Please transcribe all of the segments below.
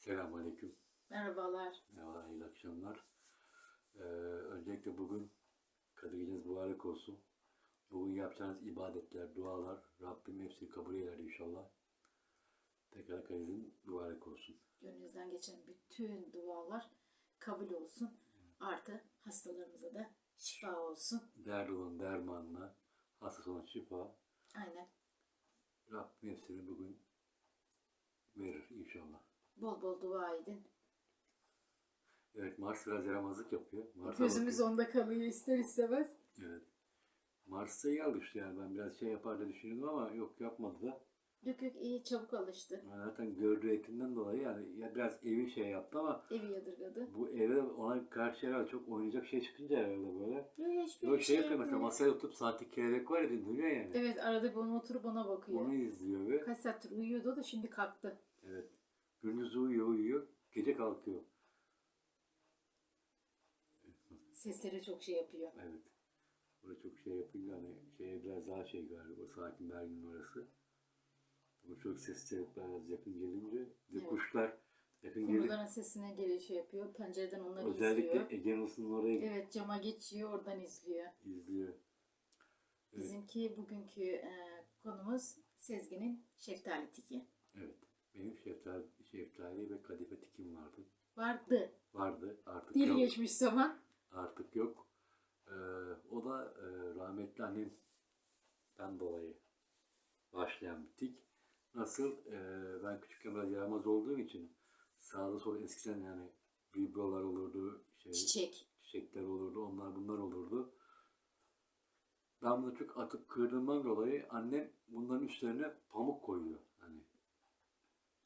Selamünaleyküm. Merhabalar. Merhaba, iyi akşamlar. Ee, öncelikle bugün Kadir Geceniz mübarek olsun. Bugün yapacağınız ibadetler, dualar Rabbim hepsini kabul eder inşallah. Tekrar Kadir'in mübarek olsun. Gönlünüzden geçen bütün dualar kabul olsun. Artı hastalarımıza da şifa olsun. Derdi olan dermanla, hastası olan şifa Aynen. Rabbim hepsini bugün verir inşallah. Bol bol dua edin. Evet, Mars biraz yaramazlık yapıyor. Mars'a Gözümüz bakıyor. onda kalıyor ister istemez. Evet. Mars'a iyi alıştı yani. Ben biraz şey yapar diye düşünüyordum ama yok yapmadı da. Yok yok iyi çabuk alıştı. Yani Zaten gördüğü eğitimden dolayı yani ya biraz evi şey yaptı ama Evi yadırgadı. bu eve ona karşı herhalde çok oynayacak şey çıkınca herhalde böyle. Yok hiçbir Böyle şey şey yapıyor mesela masaya oturup saati kelebek var ya dönüyor yani. Evet arada bir ona oturup ona bakıyor. Onu izliyor ve Kaç saattir uyuyordu da şimdi kalktı. evet. Gündüz uyuyor uyuyor. Gece kalkıyor. Sesleri çok şey yapıyor. Evet. Burada çok şey yapınca hani şeye biraz daha şey galiba sakin Berlin'in orası. Bu çok sesli biraz yakın gelince. Bir Evet. kuşlar yakın gelince. Kumruların sesine göre şey yapıyor. Pencereden onları Özellikle izliyor. Ege Nus'un oraya Evet cama geçiyor oradan izliyor. izliyor. Evet. Bizimki bugünkü e, konumuz Sezgin'in şeftali tiki. Evet. Benim şeftali, şeftali ve kadife tikim vardı. Vardı. Vardı. Artık Bir yok. geçmiş zaman. Artık yok. Ee, o da e, rahmetli annemden dolayı başlayan bir tik. Nasıl? e, ben küçükken biraz yaramaz olduğum için sağda sola eskiden yani vibrolar olurdu. Şey, Çiçek. çiçekler olurdu. Onlar bunlar olurdu. Ben bunu çok atıp kırdığımdan dolayı annem bunların üstlerine pamuk koyuyor.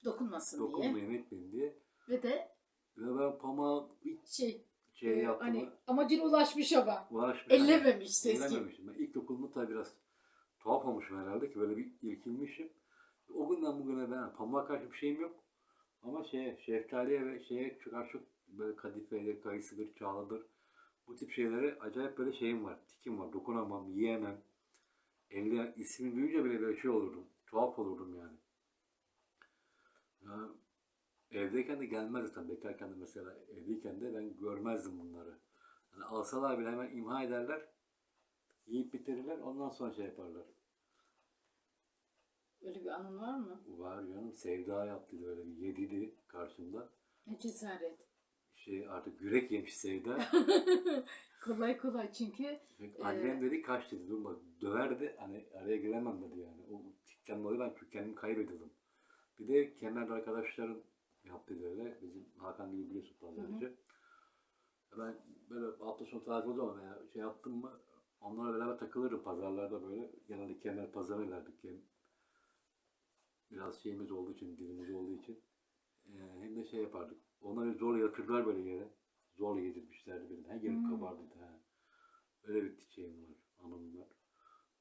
Dokunmasın diye. dokunmayın etmeyin diye. Ve de Ve ben hiç şey, şey e, yaptım. hani amacına ulaşmış ama. uğraşmış. Ellememiş Sezgin. Ellememişim. Ben ilk dokunduğumda tabii biraz tuhaf olmuşum herhalde ki böyle bir irkilmişim. O günden bugüne ben pamuğa karşı bir şeyim yok. Ama şeye, şeftaliye ve şeye karşı böyle kadifedir, kayısıdır, çağladır. Bu tip şeylere acayip böyle şeyim var. Tikim var. Dokunamam, yiyemem. Elle ismini duyunca bile böyle şey olurdum. Tuhaf olurdum yani. Ya, evdeyken de gelmezdi tabii. Bekarken de mesela evliyken de ben görmezdim bunları. Yani alsalar bile hemen imha ederler. Yiyip bitirirler. Ondan sonra şey yaparlar. Öyle bir anın var mı? Var canım. Sevda yaptıydı öyle bir yediydi karşımda. Ne cesaret. Şey artık yürek yemiş Sevda. kolay kolay çünkü Annem dedi kaç dedi dur bak döverdi hani araya giremem dedi yani. O tikten dolayı ben kendimi kaybediyordum. Bir de kemer arkadaşlarım yaptı böyle. Bizim Hakan gibi biliyorsun pazarcı. Ben böyle hafta sonu tatil o zaman ya şey yaptım mı onlarla beraber takılırım pazarlarda böyle. Genelde kemer pazarı verdik. Hem biraz şeyimiz olduğu için, dilimiz olduğu için. Ee, hem de şey yapardık. Onları zor yatırdılar böyle yere. Zor yedirmişlerdi benim. Her yerim Hmm. kabardıydı. Ha. Öyle bir şeyim var, anım var.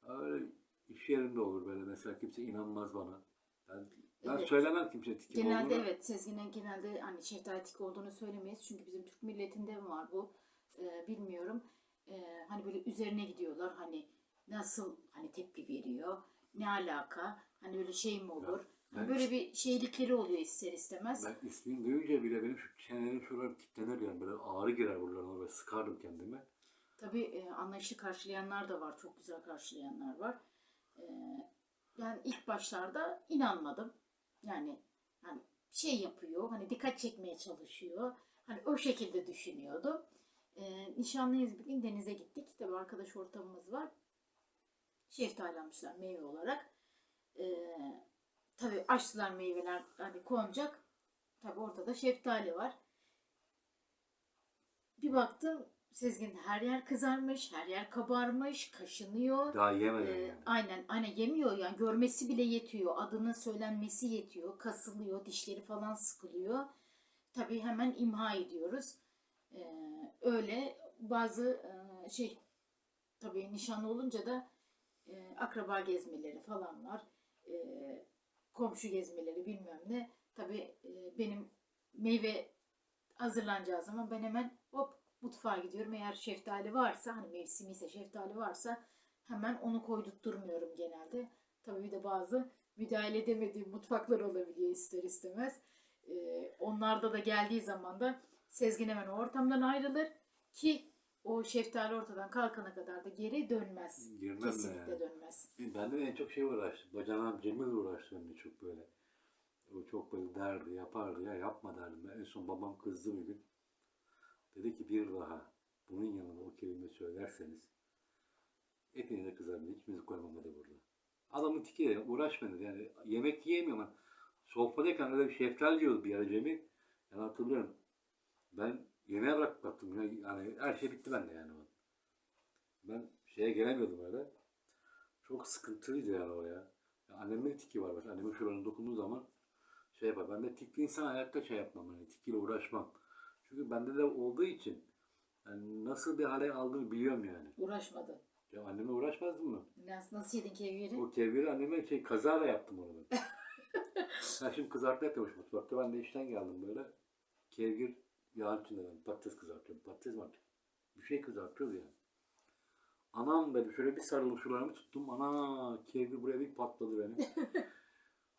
Öyle iş yerinde olur böyle. Mesela kimse inanmaz bana. Ben, ben Evet. söylemem kimse tikim genelde olduğunu. evet Sezgin'in genelde hani şeftali tiki olduğunu söylemeyiz. Çünkü bizim Türk milletinde mi var bu? Ee, bilmiyorum. Ee, hani böyle üzerine gidiyorlar. Hani nasıl hani tepki veriyor? Ne alaka? Hani böyle şey mi olur? Hani ben- böyle bir şeylikleri oluyor ister istemez. Ben ismini duyunca bile benim şu çenelerim şuralarım kilitlenir yani. Böyle ağrı girer buralarıma böyle sıkardım kendime. Tabii e, anlayışlı karşılayanlar da var. Çok güzel karşılayanlar var. E, ben ilk başlarda inanmadım. Yani hani şey yapıyor, hani dikkat çekmeye çalışıyor. Hani o şekilde düşünüyordum. E, nişanlıyız bir gün denize gittik. Tabii arkadaş ortamımız var. Şeftali almışlar meyve olarak. E, tabii açtılar meyveler hani konacak. Tabii ortada şeftali var. Bir baktım Sezgin her yer kızarmış, her yer kabarmış, kaşınıyor. Daha yemeden Ee, yani. aynen, aynen yemiyor yani görmesi bile yetiyor. Adının söylenmesi yetiyor. Kasılıyor, dişleri falan sıkılıyor. Tabii hemen imha ediyoruz. Ee, öyle bazı e, şey tabii nişanlı olunca da e, akraba gezmeleri falan var. E, komşu gezmeleri bilmem ne. Tabii e, benim meyve hazırlanacağı zaman ben hemen hop mutfağa gidiyorum. Eğer şeftali varsa hani mevsimi ise şeftali varsa hemen onu koydurtturmuyorum genelde. Tabii bir de bazı müdahale edemediğim mutfaklar olabiliyor ister istemez. E, onlarda da geldiği zaman da Sezgin hemen o ortamdan ayrılır ki o şeftali ortadan kalkana kadar da geri dönmez. Girmem Kesinlikle yani. dönmez. Bende de en çok şey uğraştı. Bacanağım Cemil uğraştı benimle çok böyle. O çok böyle derdi, yapardı ya yapma derdim. Ben en son babam kızdı bir gün. Dedi ki bir daha bunun yanına o kelime söylerseniz hepinize kızarım. Hiçbirinizi koymam dedi burada. Adamın tiki de uğraşma dedi. Yani yemek yiyemiyor ama sohbedeyken öyle bir şeftali diyordu bir ara Cemil. Yani hatırlıyorum. Ben yemeğe bırak baktım. ya. Yani her şey bitti bende yani. Ben şeye gelemiyordum öyle. Çok sıkıntılıydı yani o ya. ya annemin tiki var. Mesela annemin şuralarına dokunduğu zaman şey yapar. Ben de tikli insan hayatta şey yapmam. Yani tikiyle uğraşmam. Çünkü bende de olduğu için yani nasıl bir hale aldığını biliyorum yani. Uğraşmadı. Ya anneme uğraşmazdım mı? Nasıl, nasıl yedin kevgiri? O kevgiri anneme şey kazayla yaptım onu ben. ben şimdi kızartma yapıyormuş mutfakta. Ben de işten geldim böyle. Kevgir yağın içinde ben patates kızartıyorum. Patates artık? Bir şey kızartıyoruz yani. Anam dedi şöyle bir sarılım şuralarımı tuttum. Ana kevgir buraya bir patladı benim.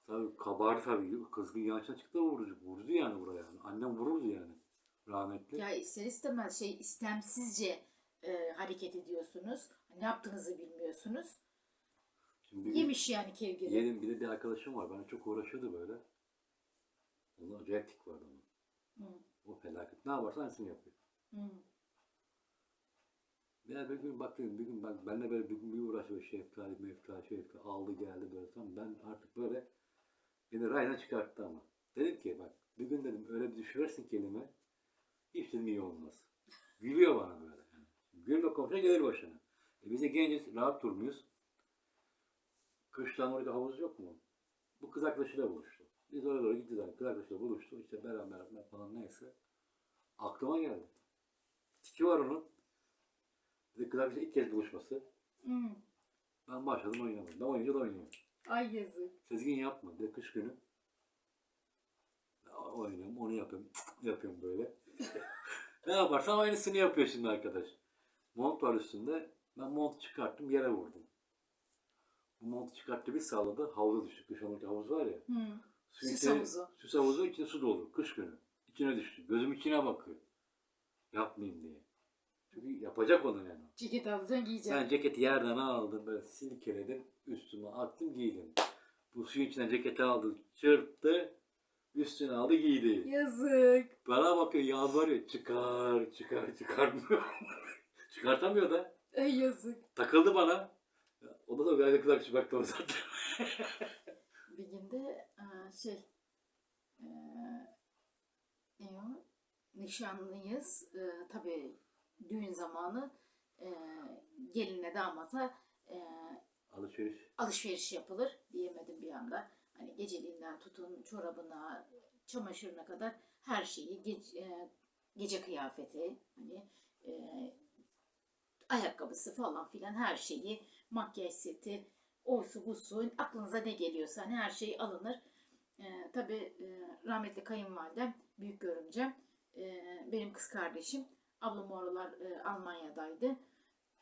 tabii kabardı tabii. Kızgın yağın içine çıktı vurdu. Vurdu yani buraya. Annem vururdu yani. Rahmetli. Ya ister istemez şey istemsizce e, hareket ediyorsunuz. Ne yaptığınızı bilmiyorsunuz. Şimdi bir Yemiş yani kevgiri. Yedim bir de bir arkadaşım var. Bana çok uğraşıyordu böyle. Onun acayip tik vardı onun. Hı, O felaket. Ne yaparsa aynısını yapıyor. hı. Ya bir gün baktım bir gün ben benle böyle bir gün bir uğraşıyor şeftali meftali şeftali aldı geldi böyle tamam ben artık böyle beni rayına çıkarttı ama. Dedim ki bak bir gün dedim öyle bir düşürürsün kelime dedim iyi olmaz. Gülüyor bana böyle. Yani. Gülme komşuna gelir başına. E biz de genciz rahat durmuyoruz. Kıştan orada havuz yok mu? Bu kız arkadaşıyla buluştu. Biz oraya doğru gittik. Kız arkadaşıyla buluştu. İşte beraber falan neyse. Aklıma geldi. Tiki var onun. Bir de kız arkadaşıyla ilk kez buluşması. Hı. Ben başladım oynamaya. Ben oynayınca da oynuyorum. Ay yazık. Sezgin yapma. Bir de kış günü. Oynuyorum, onu yapıyorum. yapıyorum böyle. Ne yaparsam aynısını yapıyor şimdi arkadaş. Mont var üstünde. Ben montu çıkarttım, yere vurdum. Bu montu çıkarttı bir salladı, havuza düştü. Kış onunki havuz var ya. Su Süs içine- havuzu. Süs havuzu içinde su dolu. Kış günü. İçine düştü. Gözüm içine bakıyor. Yapmayayım diye. Çünkü yapacak onu yani. Ceket alacaksın giyeceksin. Ben ceketi yerden aldım böyle silkeledim üstüme attım giydim. Bu suyun içinden ceketi aldı çırptı üstüne aldı giydi. Yazık. Bana bakıyor yalvarıyor çıkar çıkar çıkarmıyor. Çıkartamıyor da Ay yazık. takıldı bana. O da da gayet kızak çıkarttı onu zaten. Bir günde e, şey e, ne o? Nişanlıyız. E, tabii düğün zamanı e, gelinle damata e, Alışveriş. alışveriş yapılır diyemedim bir anda. Hani geceliğinden tutun çorabına, çamaşırına kadar her şeyi ge- e, gece kıyafeti hani e, ayakkabısı falan filan her şeyi makyaj seti oysu busu aklınıza ne geliyorsa hani her şey alınır. E, tabii e, rahmetli kayınvalidem büyük görümcem e, benim kız kardeşim ablam oralar e, Almanya'daydı.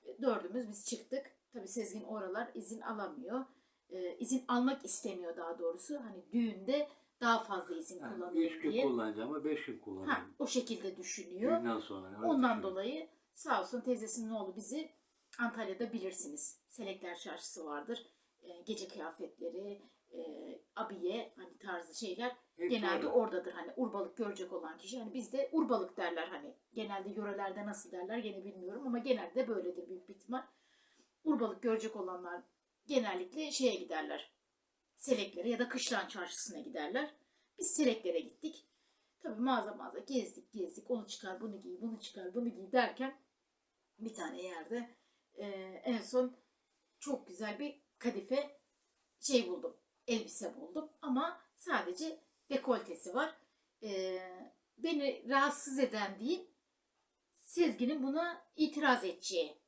E, Dördümüz biz çıktık. Tabii Sezgin oralar izin alamıyor. E, izin almak istemiyor daha doğrusu. Hani düğünde daha fazla izin Yani kullanayım üç gün diye. kullanacağım ama beş gün Ha, kullanacağım. o şekilde düşünüyor. Düğünden sonra. öyle Ondan düşünüyorum. dolayı sağ olsun teyzesinin oğlu bizi Antalya'da bilirsiniz. Selekler Çarşısı vardır. E, gece kıyafetleri, e, abiye hani tarzı şeyler Hepsi genelde orada. oradadır. Hani urbalık görecek olan kişi. Hani bizde urbalık derler hani. Genelde yörelerde nasıl derler gene bilmiyorum ama genelde böyledir büyük bir ihtimal. Urbalık görecek olanlar genellikle şeye giderler. Seleklere ya da kışlan çarşısına giderler. Biz seleklere gittik. Tabii mağaza mağaza gezdik gezdik. Onu çıkar bunu giy, bunu çıkar bunu giy derken bir tane yerde e, en son çok güzel bir kadife şey buldum. Elbise buldum ama sadece dekoltesi var. E, beni rahatsız eden değil Sezgin'in buna itiraz edeceği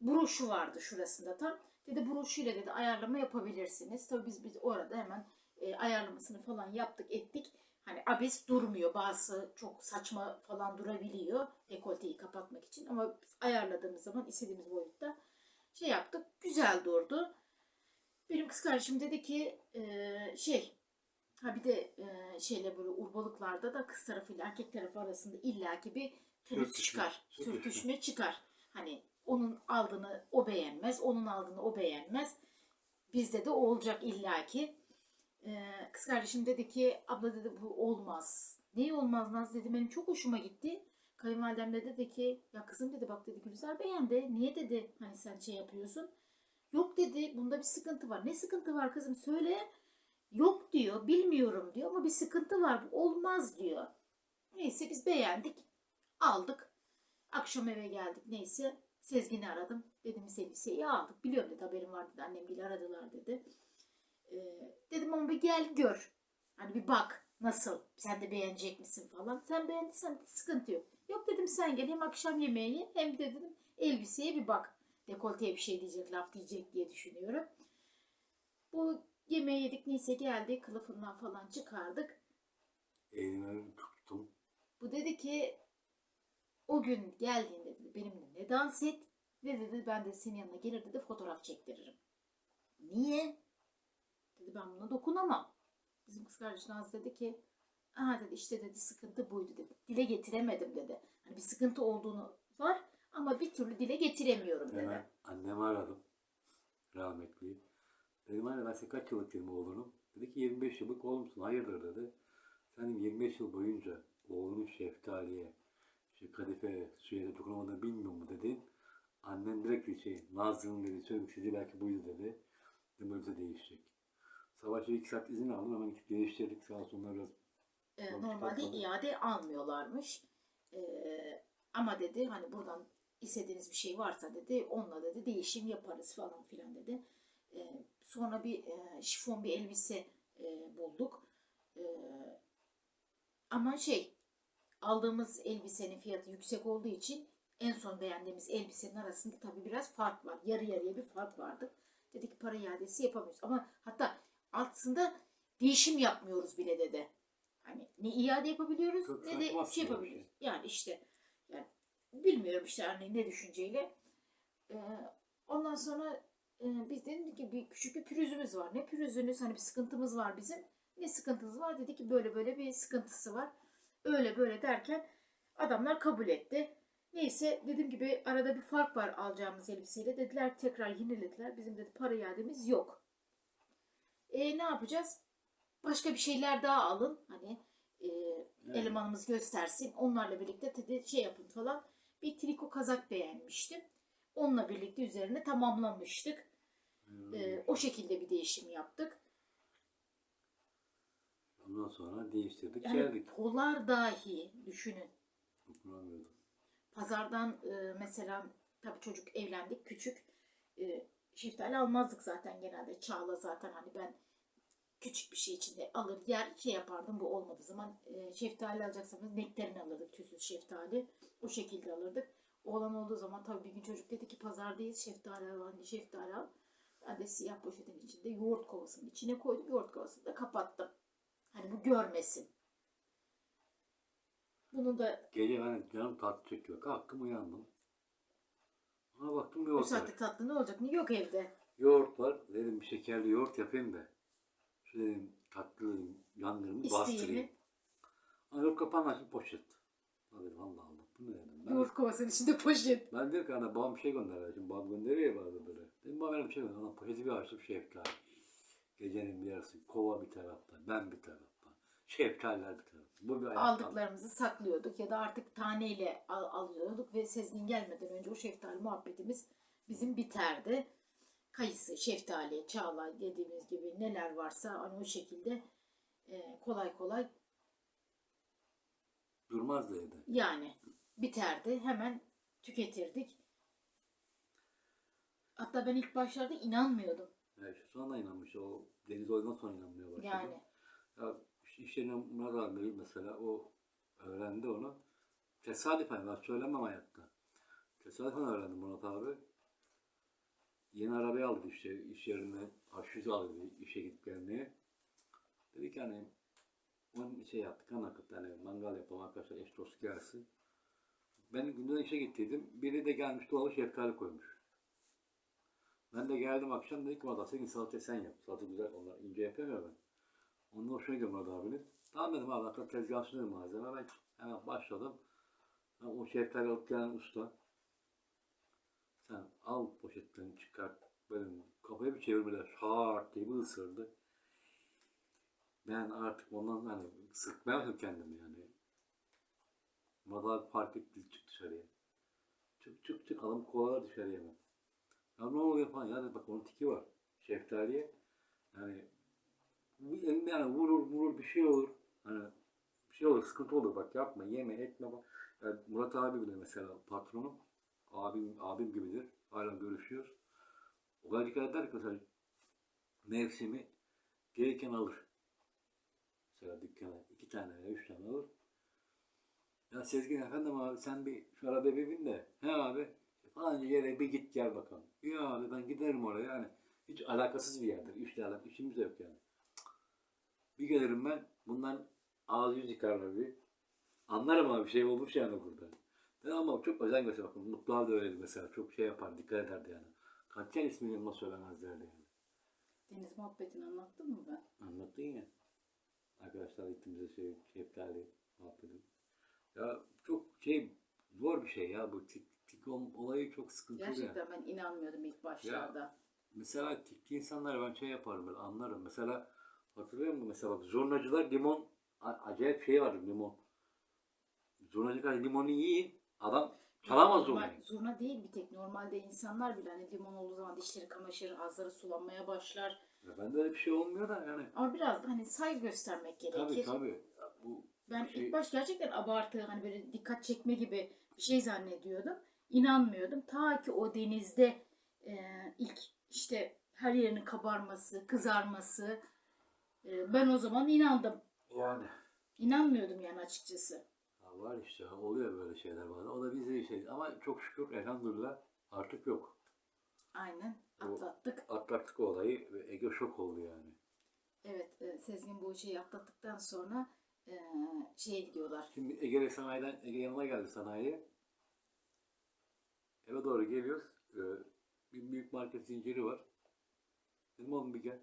broşu vardı şurasında tam. Dedi broşuyla dedi ayarlama yapabilirsiniz. Tabii biz biz orada hemen e, ayarlamasını falan yaptık ettik. Hani abes durmuyor. Bazı çok saçma falan durabiliyor dekolteyi kapatmak için. Ama biz ayarladığımız zaman istediğimiz boyutta şey yaptık. Güzel durdu. Benim kız kardeşim dedi ki e, şey Ha bir de e, şeyle böyle urbalıklarda da kız tarafıyla erkek tarafı arasında illaki bir pürüz çıkar. Sürtüşme çıkar. Hani onun aldığını o beğenmez, onun aldığını o beğenmez. Bizde de olacak illaki. Ee, kız kardeşim dedi ki abla dedi bu olmaz. Niye olmaz Naz dedi benim çok hoşuma gitti. Kayınvalidem de dedi ki ya kızım dedi bak dedi Gülizar beğendi. Niye dedi hani sen şey yapıyorsun. Yok dedi bunda bir sıkıntı var. Ne sıkıntı var kızım söyle. Yok diyor bilmiyorum diyor ama bir sıkıntı var bu olmaz diyor. Neyse biz beğendik aldık. Akşam eve geldik neyse Sezgin'i aradım. Dedim elbiseyi aldık. Biliyorum dedi haberim var dedi annem gibi aradılar dedi. Ee, dedim ama bir gel gör. Hani bir bak nasıl sen de beğenecek misin falan. Sen beğendiysen sıkıntı yok. Yok dedim sen gel hem akşam yemeği ye, hem de dedim elbiseye bir bak. Dekolteye bir şey diyecek laf diyecek diye düşünüyorum. Bu yemeği yedik neyse geldi kılıfından falan çıkardık. Elimi tuttum. Bu dedi ki o gün geldiğinde dedi benimle ne dans et ve dedi ben de senin yanına gelir dedi fotoğraf çektiririm. Niye? Dedi ben buna dokunamam. Bizim kız kardeş Naz dedi ki aha dedi işte dedi sıkıntı buydu dedi. Dile getiremedim dedi. Hani bir sıkıntı olduğunu var ama bir türlü dile getiremiyorum dedi. Hemen annemi aradım. Rahmetli. Dedim anne ben senin kaç yıllık dedim oğlunum. Dedi ki 25 yıllık oğlumsun. Hayırdır dedi. Sen dedim, 25 yıl boyunca oğlunun şeftaliye, işte kadife, suya da dokunamadığını bilmiyor mu dedi. Annen direkt dedi şey, Nazlı'nın dedi, söylemek istediği belki buydu dedi. Dedim değişecek. Savaşta iki saat izin aldım hemen gidip değiştirdik sağ olsunlar biraz. Tabii, normalde tabii. iade almıyorlarmış. Ee, ama dedi hani buradan istediğiniz bir şey varsa dedi onunla dedi değişim yaparız falan filan dedi. Ee, sonra bir e, şifon bir elbise e, bulduk. Ee, ama şey aldığımız elbisenin fiyatı yüksek olduğu için en son beğendiğimiz elbisenin arasında tabii biraz fark var. Yarı yarıya bir fark vardı. Dedik ki para iadesi yapamıyoruz. Ama hatta altında değişim yapmıyoruz bile dedi. Hani ne iade yapabiliyoruz Çok ne de şey yapabiliyoruz. Yani işte yani bilmiyorum işte hani ne düşünceyle. Ee, ondan sonra e, biz dedik ki bir küçük bir pürüzümüz var. Ne pürüzünüz hani bir sıkıntımız var bizim. Ne sıkıntımız var dedi ki böyle böyle bir sıkıntısı var. Öyle böyle derken adamlar kabul etti. Neyse dediğim gibi arada bir fark var alacağımız elbiseyle. Dediler tekrar yenilediler. Bizim dedi para iademiz yok. E ne yapacağız? Başka bir şeyler daha alın. Hani e, elemanımız göstersin. Onlarla birlikte dedi şey yapın falan. Bir triko kazak beğenmiştim. Onunla birlikte üzerine tamamlamıştık. E, o şekilde bir değişim yaptık. Ondan sonra değiştirdik Yani geldik. polar dahi düşünün. Pazardan e, mesela tabii çocuk evlendik küçük. E, şeftali almazdık zaten genelde. Çağla zaten hani ben küçük bir şey içinde alır yer şey yapardım bu olmadığı zaman e, şeftali alacaksanız nektarini alırdık tüysüz şeftali o şekilde alırdık oğlan olduğu zaman tabii bir gün çocuk dedi ki pazardayız şeftali al anne şeftali al ben de siyah poşetin içinde yoğurt kovasının içine koydum yoğurt kovasını da kapattım hani bu görmesin bunu da Gece ben canım tatlı çekiyor. Kalktım uyandım. Ona baktım yoğurt var. tatlı ne olacak ne yok evde Yoğurt var. Dedim bir şekerli yoğurt yapayım da. Şu dedim tatlı dedim yangınımı bastırayım. İsteğini Ama yoğurt kapağını açıp poşet. Ha dedim Allah Allah bu ne dedim. Ben, yoğurt kovasının içinde poşet ben dedim ki ana babam bir şey gönderdi. Şimdi babam gönderiyor ya bazen böyle. Dedim babam benim bir şey gönderdi. Ona poşeti bir açtım şeftali. Gecenin bir yarısı kova bir tarafta. Ben bir tarafta. Şeftaliler bir tarafta. Bu bir aldıklarımızı saklıyorduk ya da artık taneyle al- alıyorduk ve Sezgin gelmeden önce o şeftali muhabbetimiz bizim biterdi. Kayısı, şeftali, çağla dediğimiz gibi neler varsa hani o şekilde e, kolay kolay Durmazdı evde. yani biterdi. Hemen tüketirdik. Hatta ben ilk başlarda inanmıyordum. Yani şu sonra inanmış. O deniz oyundan sonra inanmaya başladı. Yani Ya iş- iş yerine abi mesela o öğrendi onu. Tesadüfen ben söylemem hayatta. Tesadüfen öğrendim Murat abi. Yeni arabayı aldı işte iş yerine aşçı aldı işe gidip gelmeye. Dedi ki hani onun şey yaptık kan akıt hani mangal yapalım arkadaşlar eş dost gelsin. Ben gündüz işe gittiydim. Biri de gelmiş dolaba şeftali koymuş. Ben de geldim akşam dedim ki valla senin salatayı sen yap. Salata güzel onlar ince yapıyorum ya ben. Onun hoşuna gidiyor Murat abinin. Tamam dedim abi hatta tezgahçı dedim malzeme. Ben hemen başladım. Ben o şeftali alıp gelen usta. Sen al poşetten çıkart. Böyle kafayı bir çevirmeden şart diye bir ısırdı. Ben artık ondan hani sıkmaya başladım kendimi yani. Murat abi fark etti çık dışarıya. Çık çık çık adam kovaladı dışarıya hemen. Ya ne oluyor falan ya dedi, bak onun tiki var. Şeftaliye. Yani yani vurur vurur bir şey olur. Hani bir şey olur sıkıntı olur bak yapma yeme etme bak. Yani Murat abi bile mesela patronum abim abim gibidir. Hala görüşüyoruz. O kadar dikkat eder ki mesela mevsimi gereken alır. Mesela dükkana iki tane veya üç tane alır. Ya Sezgin efendim abi sen bir şu arada bir bin de. He abi falanca yere bir git gel bakalım. Ya abi ben giderim oraya yani. Hiç alakasız bir yerdir. İşle alakalı işimiz yok yani. Bir gelirim ben bundan ağız yüz yıkarlar bir. Anlarım abi bir şey olmuş yani burada. Ben ama çok özen göster bakın. Mutlu abi de öyleydi mesela. Çok şey yapar, dikkat ederdi yani. Katiyen ismini yanıma söylemezlerdi yani. Deniz muhabbetini anlattın mı ben? Anlattın ya. Arkadaşlar gittiğimizde şey, şeftali muhabbeti. Ya çok şey zor bir şey ya bu tik, ol- olayı çok sıkıntılı. Gerçekten ben inanmıyordum ilk başlarda. Mesela tikli insanlar ben şey yaparım böyle anlarım. Mesela hatırlıyor musun? Mesela bak limon acayip şey var limon. Zurnacılar limonu yiyin adam çalamaz Normal- zurnayı. Zurna değil bir tek. Normalde insanlar bile hani limon olduğu zaman dişleri kamaşır, ağızları sulanmaya başlar. Ya bende öyle bir şey olmuyor da yani. Ama biraz da hani saygı göstermek gerekir. Tabii tabii. Ya Bu Ben şey- ilk baş gerçekten abartı hani böyle dikkat çekme gibi bir şey zannediyordum. İnanmıyordum. Ta ki o denizde e, ilk işte her yerinin kabarması, kızarması e, ben o zaman inandım. yani İnanmıyordum yani açıkçası. ya var işte oluyor böyle şeyler bazen. O da bize bir şey. Ama çok şükür elhamdülillah artık yok. Aynen O- atlattık. Atlattık o olayı ve Ege şok oldu yani. Evet e, Sezgin bu şeyi atlattıktan sonra e, şeye gidiyorlar. Şimdi Ege'de sanayiden, Ege yanıma geldi sanayiye. Eve doğru geliyoruz. Ee, bir büyük market zinciri var. Dedim oğlum bir gel.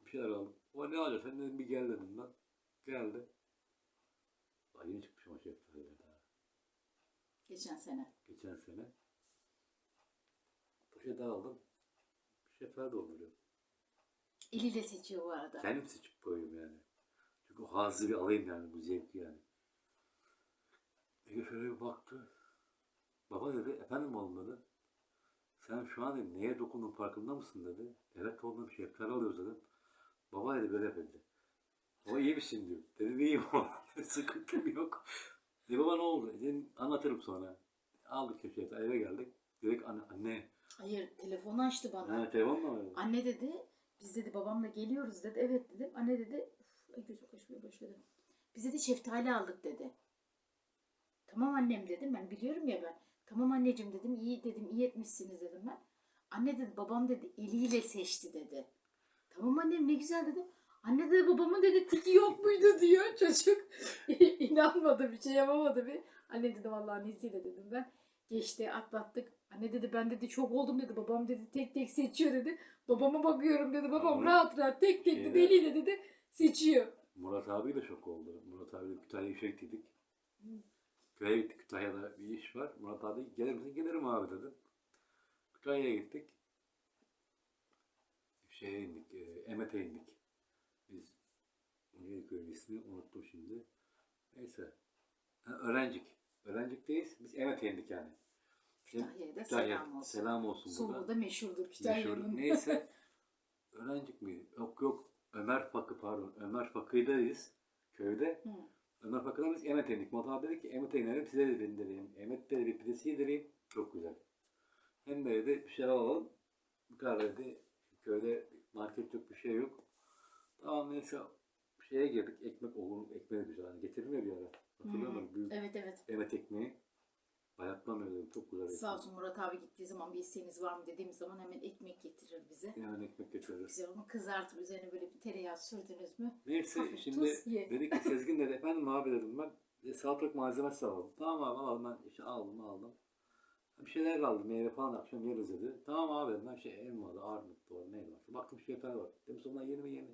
Bir şeyler aldım. O ne alacak? Sen dedim bir gel dedim ben. Geldi. Daha yeni çıkmış ama daha. Geçen sene. Geçen sene. Poşet aldım. Şeftali dolduruyor. Eliyle seçiyor bu arada. Kendim seçip koyuyorum yani. Çünkü o hazzı bir alayım yani bu zevki yani. Ege şöyle bir baktı. Baba dedi, efendim oğlum dedi. Sen şu an dedi, neye dokundun farkında mısın dedi. Evet oğlum şeftali alıyoruz dedim. Baba dedi böyle dedi. Baba iyi misin diyor. Dedim iyiyim oğlum. Sıkıntım yok. E baba ne oldu? Dedim anlatırım sonra. Aldık şeftali eve geldik. Dedik anne, anne. Hayır telefonu açtı bana. Ha, telefon mu var? Anne dedi biz dedi babamla geliyoruz dedi. Evet dedim. Anne dedi "Uf, ay gözüm kaçmaya başladı. Biz dedi şeftali aldık dedi. Tamam annem dedim ben biliyorum ya ben. Tamam anneciğim dedim iyi dedim iyi etmişsiniz dedim ben. Anne dedi babam dedi eliyle seçti dedi. Tamam annem ne güzel dedim. Anne dedi babamın dedi tiki yok muydu diyor çocuk. İnanmadı bir şey yapamadı bir. Anne dedi vallahi annesiyle dedim ben. Geçti atlattık. Anne dedi ben dedi çok oldum dedi. Babam dedi tek tek seçiyor dedi. Babama bakıyorum dedi. Babam Ama rahat rahat tek tek dedi şeyde- eliyle dedi seçiyor. Murat abi de şok oldu. Murat abi de Kütahya'ya işe gittik. Köye gittik. Kütahya'da bir iş var. Murat abi gelir misin? Gelirim abi dedim. Kütahya'ya gittik. Şeye indik. E, Emet'e indik. Biz neydi köyün ismi? Unuttum şimdi. Neyse. Ha, öğrencik. Öğrencikteyiz. Biz Emet'e indik yani. Kütahya'ya da Kütahya, selam olsun. Selam olsun Sulu burada. da meşhurdur Meşhur. Kütahya'nın. Neyse. Öğrencik miydi? Yok yok. Ömer Fakı pardon. Ömer Fakı'ydayız. Köyde. Hı. Ömer Emet'e indik. Murat abi dedi ki Emet'e inelim size de bindireyim. Emet'te de bir pidesi yedireyim. Çok güzel. Hem de dedi bir şeyler alalım. Bu kadar dedi. Köyde market yok bir şey yok. Tamam neyse şeye girdik. Ekmek olur. Ekmeği güzel. Hani getirilmiyor bir ara. Hatırlıyor musun? Evet evet. Emet ekmeği. Bayatlamıyor dedim. Çok güzel. Sağ olsun Murat abi gittiği zaman bir isteğiniz var mı dediğimiz zaman hemen ekmek getirir bize. Hemen ekmek getiririz. Güzel onu kızartır üzerine böyle bir tereyağı sürdünüz mü? Neyse Hafif şimdi tuz, ye. dedi ki Sezgin dedi efendim abi dedim ben e, salatalık malzemesi alalım. Tamam abi alalım ben işte aldım aldım. Bir şeyler aldım meyve falan akşam yeriz dedi. Tamam abi dedim ben şey elma da armut da var neydi var. Baktım şeftali var. Dedim sonra yeni mi yeni.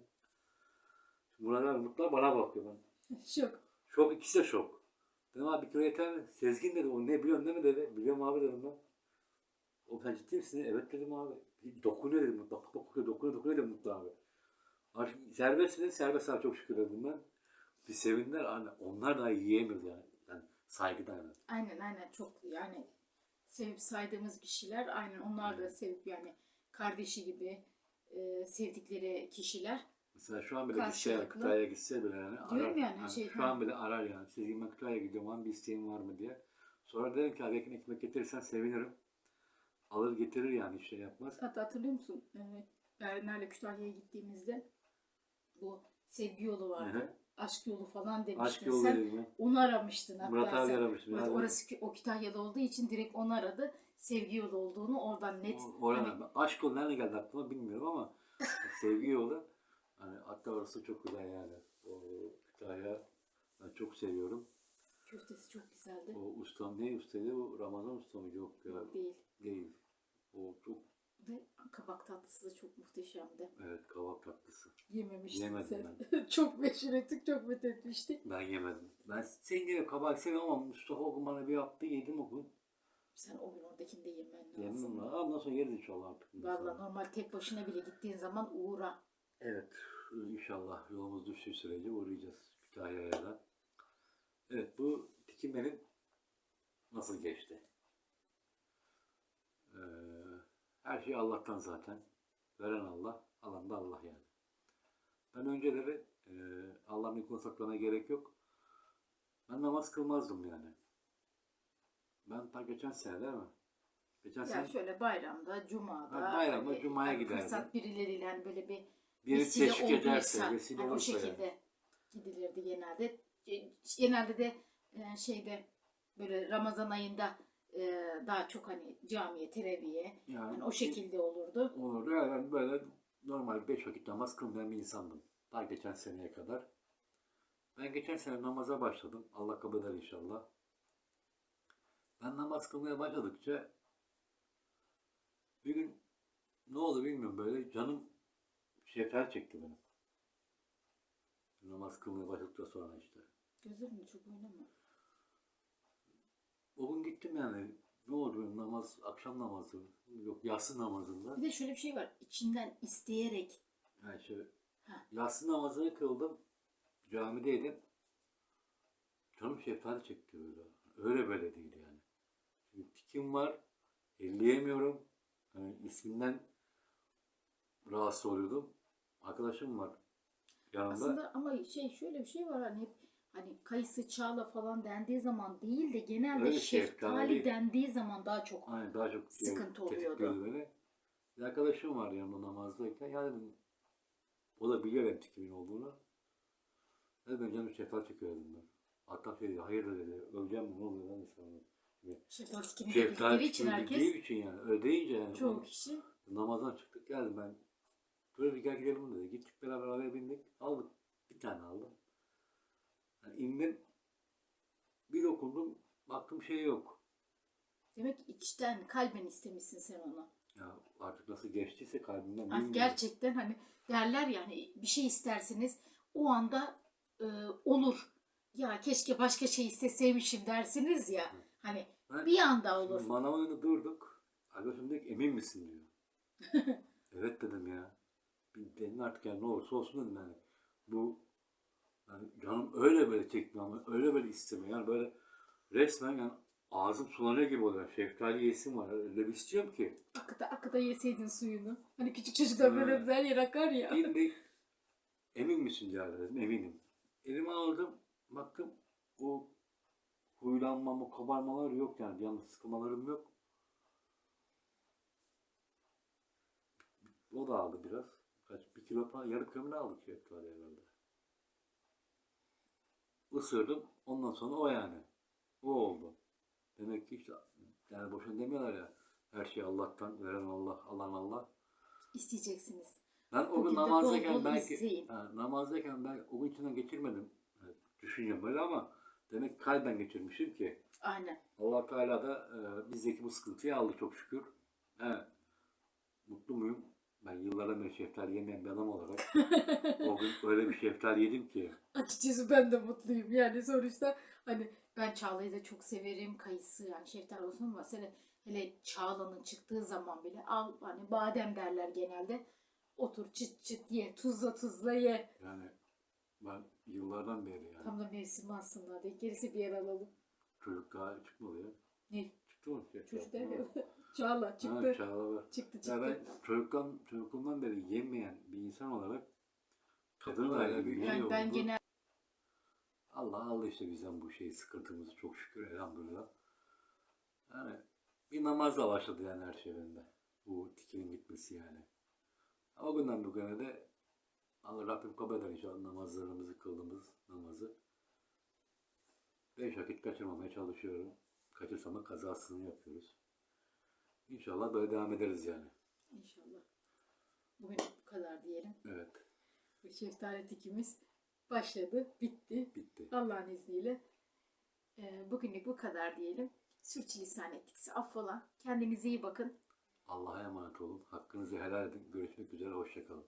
Murat abi mutlular bana bakıyor ben. Şok. Şok ikisi de şok. Dedim abi bir kilo yeter mi? Sezgin dedi. O ne biliyorsun değil mi dedi. Biliyorum abi dedim ben. O sen ciddi misin? Evet dedim abi. Dokunuyor dedim. Dok, dokunuyor, dokunuyor, dokunuyor dedim Mutlu abi. Artık serbest dedi. Serbest abi çok şükür dedim ben. Bir sevindiler. Hani onlar da yiyemiyordu yani. yani saygıdan yani. Aynen aynen çok yani sevip saydığımız kişiler aynen onlar da sevip yani kardeşi gibi e, sevdikleri kişiler. Mesela şu an bile gitse, Karşılıklı. Kütahya'ya gitse bile yani arar. Diyorum yani, Yani şey, şu an bile arar yani. Ben Kütahya'ya gidiyorum abi bir isteğin var mı diye. Sonra derim ki abi yakın ekmek getirirsen sevinirim. Alır getirir yani hiç şey yapmaz. Hatta hatırlıyor musun? Ee, Erenler'le Kütahya'ya gittiğimizde bu sevgi yolu vardı. Hı hı. Aşk yolu falan Aşk demiştin yolu sen. dedim ya. Onu aramıştın hatta Murat abi sen. aramıştım. Evet, yani. orası Kü- o Kütahya'da olduğu için direkt onu aradı. Sevgi yolu olduğunu oradan net. O- Oradan hani- aşk yolu nereden geldi aklıma bilmiyorum ama sevgi yolu hani hatta orası çok güzel yani. O Kütahya ben çok seviyorum. köftesi çok güzeldi. O ustam ne ustaydı? O Ramazan usta mıydı? Yok ya. Değil. Değil. O çok Ve kabak tatlısı da çok muhteşemdi. evet kavak tatlısı. Yememiştin Yemedim sen. çok meşhur ettik, çok methetmiştik. Ben yemedim. Ben senin gibi kabak seviyorum ama Mustafa o gün bana bir yaptı yedim o gün. Sen o gün oradakini de yemen Yemin lazım. Ondan sonra yeriz inşallah artık. Valla normal tek başına bile gittiğin zaman uğra. Evet, inşallah yolumuz düştüğü sürece uğrayacağız Kütahya'ya da. Evet, bu dikimlerin nasıl geçti? Ee, her şey Allah'tan zaten. Veren Allah, alan da Allah yani. Ben önceleri e, Allah'ın ilk saklamaya gerek yok. Ben namaz kılmazdım yani. Ben ta geçen sene değil mi? Geçen Ya sene şöyle bayramda, cumada, Ha, bayramda, böyle cumaya hani giderdim. Fırsat birileriyle hani böyle bir biri vesile teşvik olduysa, ederse, vesile hani o olursa yani. şekilde gidilirdi genelde. E, Genelde de e, şeyde böyle Ramazan ayında e, daha çok hani camiye, tereviye Yani hani o şekilde olurdu. Olurdu. Yani böyle normal beş vakit namaz kılmayan bir insandım. Daha geçen seneye kadar. Ben geçen sene namaza başladım. Allah kabul eder inşallah. Ben namaz kılmaya başladıkça bir gün ne oldu bilmiyorum böyle canım şeker çekti benim. Namaz kılmaya başladıktan sonra işte. Gözlerini çok oynama. O gün gittim yani. Ne oldu namaz, akşam namazı, yok yatsı namazında. Bir de şöyle bir şey var. İçinden isteyerek Yani şöyle Ha. yatsı namazını kıldım. Camideydim. Canım şeftali çekti böyle. Öyle böyle değil yani. Şimdi tikim var. Elleyemiyorum. Yani isminden rahatsız oluyordum. Arkadaşım var yanımda. aslında ama şey şöyle bir şey var hani hep hani kayısı çağla falan dendiği zaman değil de genelde Öyle şeftali, şeftali. dendiği zaman daha çok Aynen daha çok Sıkıntı oluyordu. beni. Bir arkadaşım var yanımda namazdayken. Ya dedim, o da biliyor benim tikimin olduğunu. Dedim ben canım şeftali çekiyor dedim ben. Hatta şey dedi, hayırdır dedi, öleceğim ne oluyor lan sana? şeftali Şeftali bildikleri için herkes için yani, öyle deyince yani. çoğu kişi Namazdan çıktık geldim ben. Böyle bir gel gidelim dedi. Gittik beraber arabaya bindik. Aldık. Bir tane aldım. Yani indim. Bir dokundum. Baktım şey yok. demek içten kalben istemişsin sen onu. Ya artık nasıl geçtiyse kalbimden Artık bilmiyorum. gerçekten hani derler yani bir şey isterseniz o anda e, olur. Ya keşke başka şey isteseymişim dersiniz ya. Hani Ben- bir anda olur. Önünde durduk. Arkadaşım dedi ki emin misin diyor. evet dedim ya. Bir dedim artık yani ne olursa olsun dedim yani. Bu yani canım öyle böyle çekmiyor öyle böyle istemiyor. Yani böyle resmen yani ağzım sulanıyor gibi oluyor. Şeftali yesim var. Öyle bir istiyorum ki. Akıda akıda yeseydin suyunu. Hani küçük çocuklar böyle Evet. güzel yer akar ya. İndik. Emin misin diye dedim. Eminim. Elime aldım. Baktım o huylanmam, o kabarmalar yok yani. Yalnız sıkılmalarım yok. O da aldı biraz. Kilo falan, yarım kilo aldık şeftali herhalde. Isırdım. Ondan sonra o yani. O oldu. Demek ki işte yani boşuna demiyorlar ya. Her şey Allah'tan, veren Allah, alan Allah. İsteyeceksiniz. Ben o gün de bol namazdayken bol belki ha, namazdayken ben o gün içinden geçirmedim. Evet, düşünüyorum böyle ama demek ki kalben geçirmişim ki Aynen. Allah Teala da e, bizdeki bu sıkıntıyı aldı çok şükür. He, mutlu muyum? Ben yıllardan beri şeftali yemeyen bir adam olarak o gün öyle bir şeftali yedim ki Açıkçası ben de mutluyum. Yani sonuçta hani ben Çağla'yı da çok severim. Kayısı yani şeftali olsun ama hele, hele Çağla'nın çıktığı zaman bile al hani badem derler genelde. Otur çıt çıt ye. Tuzla tuzla ye. yani ben yıllardan beri yani Tam da mevsimi aslında. Hadi gerisi bir yer alalım. çocuk daha çıkmadı ya. Ne? Çıktı mı? Çocuk derken Çağla çıktı. Ha, Çağla var. Çıktı çıktı. Ya ben çocuktan, çocukluğumdan beri yemeyen bir insan olarak ayrı bir- bir yani şey ben oldu. genel Allah aldı işte bizden bu şeyi sıkıntımızı çok şükür elhamdülillah. Yani bir namazla başladı yani her şey bende. Bu tikinin gitmesi yani. O günden bugüne de Allah Rabbim kabul eder inşallah namazlarımızı kıldığımız namazı. Beş vakit kaçırmamaya çalışıyorum. Kaçırsam da kazasını yapıyoruz. İnşallah böyle devam ederiz yani. inşallah. Bugün bu kadar diyelim. Evet. Bu şeftali tikimiz başladı, bitti. Bitti. Allah'ın izniyle. Ee, bugünlük bu kadar diyelim. Sürçülisan ettikse affola. Kendinize iyi bakın. Allah'a emanet olun. Hakkınızı helal edin. Görüşmek üzere. Hoşçakalın.